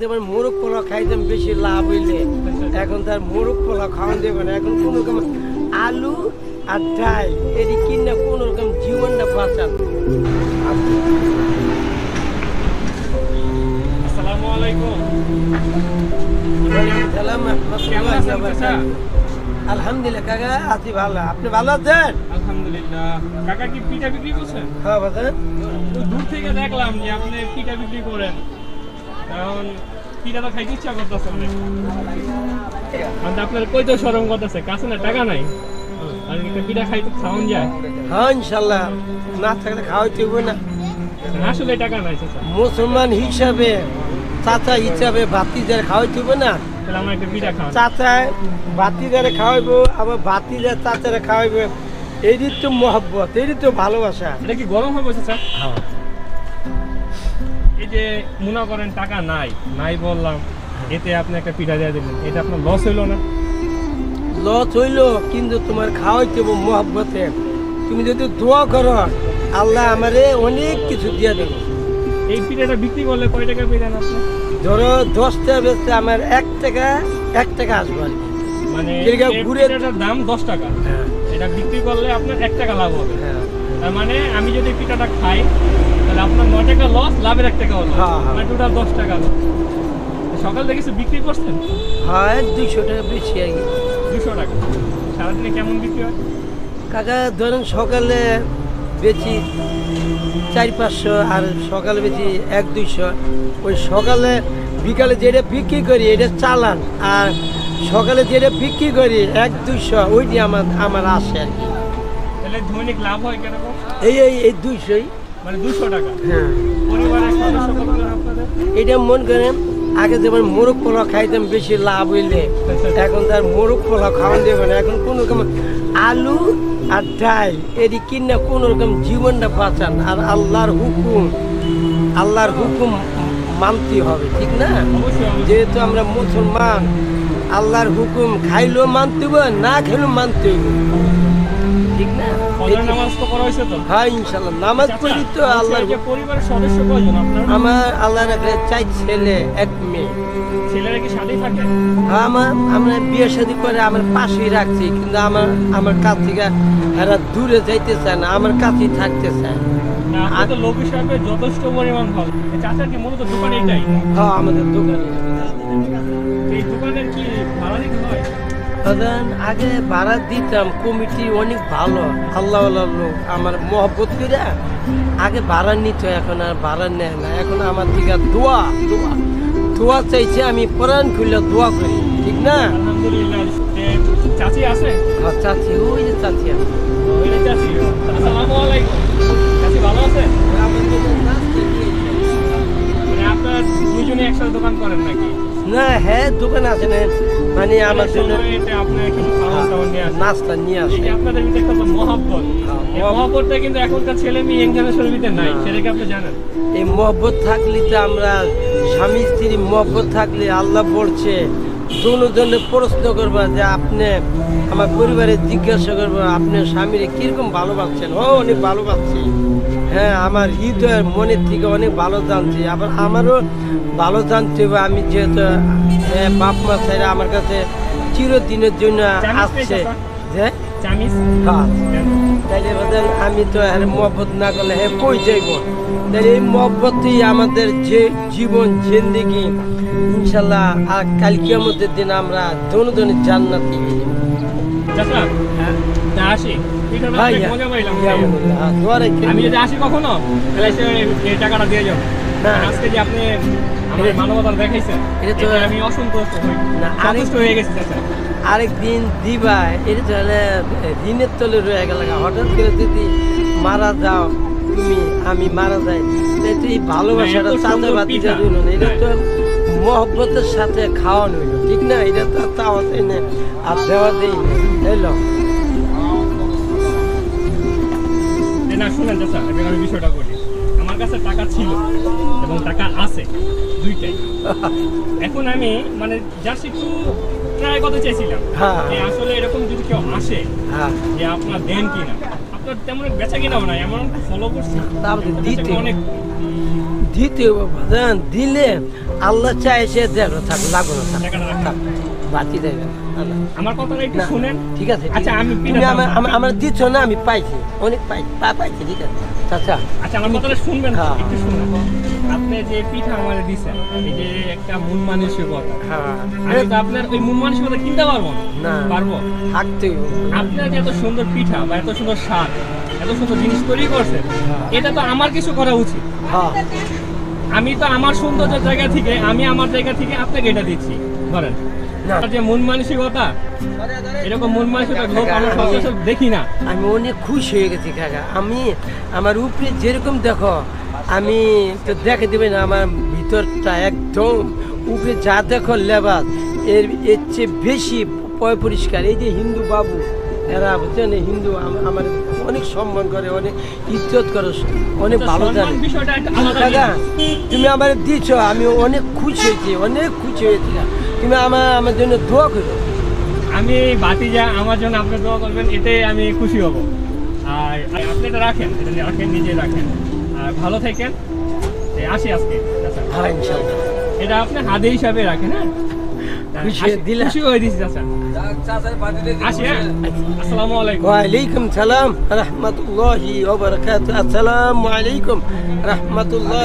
যেমন মোরগ পোলাও খাইতাম বেশি লাভ হইলে এখন তার মোরগ পোলাও খাওয়ান দেবে না। এখন কোন রকম আলু আর ডাল এটি কিনা কোন রকম জীবনটা বাঁচান আসসালামু আলাইকুম? আলহামদুলিল্লাহ কাকা আছি ভালো। আপনি ভালো আছেন? আলহামদুলিল্লাহ। কাকা কি পিঠা বিক্রি করছেন? হ্যাঁ দূর থেকে দেখলাম যে আপনি পিঠা বিক্রি করেন। কারণ পিঠা তো খাইতে ইচ্ছা করতেছে অনেক কারণ আপনার কই তো সরম করতেছে? কাছে না টাকা নাই। আর একটা পিঠা খাইতে খাওয়ান যায়। হ্যাঁ ইনশাল্লাহ। না থাকলে খাওয়াইতে হবে না। আসলে টাকা নাই চাচা। মুসলমান হিসাবে চাচা হিসাবে ভাতিদের খাওয়াইতে হবে না। চাচায় বাতিদারে খাওয়াইবো আবার বাতিদার চাচারে খাওয়াইবো। এরই তো মহব্বত এরই তো ভালোবাসা। এটা কি গরম হবে চাচা? এই যে মনে করেন টাকা নাই নাই বললাম এতে আপনি একটা পিঠা দিয়ে দিলেন এটা আপনার লস হইল না? লস হইল কিন্তু তোমার খাওয়াইতে হবে মহব্বতে। তুমি যদি দোয়া করো আল্লাহ আমারে অনেক কিছু দিয়ে দেবো। এই পিঠাটা বিক্রি করলে কয় টাকা পেলেন আপনি? ধরো দশটা বেচতে আমার এক টাকা এক টাকা আসবে মানে ঘুরে- দাম দশ টাকা। হ্যাঁ। এটা বিক্রি করলে আপনার এক টাকা লাভ হবে। হ্যাঁ। তার মানে আমি যদি পিঠাটা খাই তাহলে আপনার ন টাকা লস লাভের এক টাকা হলো। হ্যাঁ, হ্যাঁ। মানে টোটাল দশ টাকা সকাল থেকে কিছু বিক্রি করছেন? হয় দুইশো টাকা বেশি আর কি। দুশো টাকা। সারাদিনে কেমন বিক্রি হয়? কাকা ধরেন সকালে বেচি চার পাঁচশো আর সকালে বেচি এক দুইশো। ওই সকালে বিকালে যেটা বিক্রি করি এটা চালান। আর সকালে যেটা বিক্রি করি এক দুইশো ওইটি আমার আমার আসে আর কি। তাহলে দৈনিক লাভ হয় এই এই এই দুইশোই। মানে হ্যাঁ। এটা মন করেন আগে যেমন মোরগ পোলাও খাইতাম বেশি লাভ হইলে এখন তার মোরগ পোলাও খাওয়ান দেবে না। এখন কোন রকম আলু আর ডাল এটি কিনা কোন রকম জীবনটা বাঁচান। আর আল্লাহর হুকুম আল্লাহর হুকুম মানতে হবে ঠিক না? যেহেতু আমরা মুসলমান আল্লাহর হুকুম খাইলেও মানতে হবে না খেলেও মানতে হবে। ঠিক না? নামাজ তো করা হয়েছে তো? হ্যাঁ ইনশাল্লাহ নামাজ পড়ি তো আল্লাহর পরিবারের সদস্য কয়জন আপনার? আমার আল্লাহ রাখলে চাই ছেলে এক মেয়ে। ছেলেরা কি সাথেই থাকে? আমার আমরা বিয়ে শাদী করে আমার পাশেই রাখছি কিন্তু আমার আমার কাছ থেকে এরা দূরে যাইতে চায় না আমার কাছেই থাকতে চায় তো লোক হিসাবে যথেষ্ট পরিমাণ ভালো এই কি মূলত দোকান এটাই হ্যাঁ আমাদের দোকানে। এই দোকানের কি ভাড়া দিতে হয়? আগে ভাড়া দিতাম কমিটি অনেক ভালো। আল্লাহ লোক আমার মহব্বত করে আগে ভাড়া নিত এখন আর ভাড়া নেয় না। এখন আমার দিকে দোয়া দোয়া। দোয়া চাইছে আমি প্রাণ খুলে দোয়া করি ঠিক না? আলহামদুলিল্লাহ চাচি আছে? হ্যাঁ, চাচি ওই যে চাচি আমার। মানে আমার জন্য নাস্তা নিয়ে আসে আপনাদের ভিতরে একটা মহাব্বত হ্যাঁ। মহাব্বতটা কিন্তু এখনকার ছেলে মেয়ে জেনারেশনের ভিতরে নাই। আপনি জানেন এই মহব্বত থাকলে তো আমরা স্বামী স্ত্রী মহব্বত থাকলে আল্লাহ বলছে দুজনে প্রশ্ন করবা যে আপনি আমার পরিবারে জিজ্ঞাসা করব আপনার স্বামীরে কীরকম ভালোবাসছেন ও অনেক ভালোবাসছি হ্যাঁ আমার হৃদয়ের মনের থেকে অনেক ভালো জানছি। আবার আমারও ভালো জানতে হবে। আমি যেহেতু বাপ মা ছেড়ে আমার কাছে চিরদিনের জন্য আসছে। যে? হ্যাঁ। তাইলে আমি তো আর মহব্বত না করলে হ্যাঁ কই যাইব? তাহলে এই মহব্বতই আমাদের যে জীবন জিন্দিগি ইনশাল্লাহ আর কালকে আমাদের দিন আমরা দোনো দোনো জান্নাতি হয়ে চাচা আসি মজা পাইলাম। আমি যদি আসি কখনো তাহলে সে টাকাটা দিয়ে যাব। আজকে যে আপনি আমার এটা- মানবতা দেখাইছেন এটা তো- আমি অসন্তুষ্ট না, হয়ে গেছি আরেকদিন দিবা এটা তাহলে ঋণের তলে রয়ে গেল হঠাৎ করে যদি মারা যাও তুমি আমি মারা যাই তুই তো ভালোবাসাটা। রইল না এটা তো। মহব্বতের সাথে খাওয়ানো ঠিক না এটা তো তাওয়া দেয় না আর দেওয়া দেই এলো না শুনেন চাচা এবার আমি বিষয়টা বলি। আমার কাছে টাকা ছিল এবং টাকা আছে দুইটাই। এখন আমি মানে জাস্ট একটু ট্রাই করতে চাইছিলাম হ্যাঁ। যে আসলে এরকম যদি কেউ আসে হ্যাঁ। যে আপনার দেন কিনা আপনার তেমন বেচা কিনাও নাই এমন ফলো করছি দিতে অনেক দিতে দিলে আল্লাহ চায় সে দেখো থাক লাগো না থাক। আমার কথাটা একটু শুনেন। ঠিক আছে আচ্ছা, আমি তুমি আমার দিচ্ছ না আমি পাইছি। অনেক পাইছি পা পাইছি ঠিক আছে। আচ্ছা। আচ্ছা আমার কথাটা শুনবেন হ্যাঁ। একটু শুনুন। আপনি যে পিঠা আমারে দিছেন এই যে একটা মন মানসিকতা। হ্যাঁ। আমি তো আপনার ওই মন মানসিকতা কিনতে পারব না। পারব? থাকতেই হবে। আপনার যে এত সুন্দর পিঠা বা এত সুন্দর স্বাদ এত সুন্দর জিনিস তৈরি করছেন হ্যাঁ। এটা তো আমার কিছু করা উচিত। হ্যাঁ। আমি তো আমার সৌন্দর্য জায়গা থেকে আমি আমার জায়গা থেকে আপনাকে এটা দিচ্ছি। ধরেন। যে মন মানসিকতা এরকম মন মানসিকতা আমরা আমি- সচরাচর দেখি না। আমি অনেক খুশি হয়ে গেছি কাকা। আমি আমার উপরে যেরকম দেখো আমি তো দেখে দেবে না আমার ভিতরটা একদম উপরে যা দেখো লেবাস এর এর চেয়ে বেশি পয় পরিষ্কার। এই যে হিন্দু বাবু এরা বুঝছেন হিন্দু আমার অনেক সম্মান করে অনেক ইজ্জত করে অনেক ভালো জানে। জিনিস। তুমি আমার দিচ্ছ আমি অনেক খুশি হয়েছি অনেক খুশি হয়েছিলাম। তুমি আমার আমার জন্য দোয়া করবে আমি বাতি যা আমার জন্য আপনি দোয়া করবেন এতে আমি খুশি হব। আর আপনি এটা রাখেন এটা রাখেন নিজে রাখেন। আর ভালো থাকেন। আসি আজকে। হ্যাঁ ইনশাআল্লাহ। এটা আপনি হাতে হিসাবে রাখেন হ্যাঁ? হ্যাঁ, হ্যাঁ? রহমতুল্লাহ